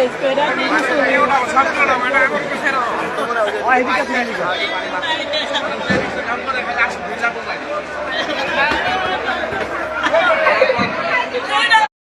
page করে ওইদিকে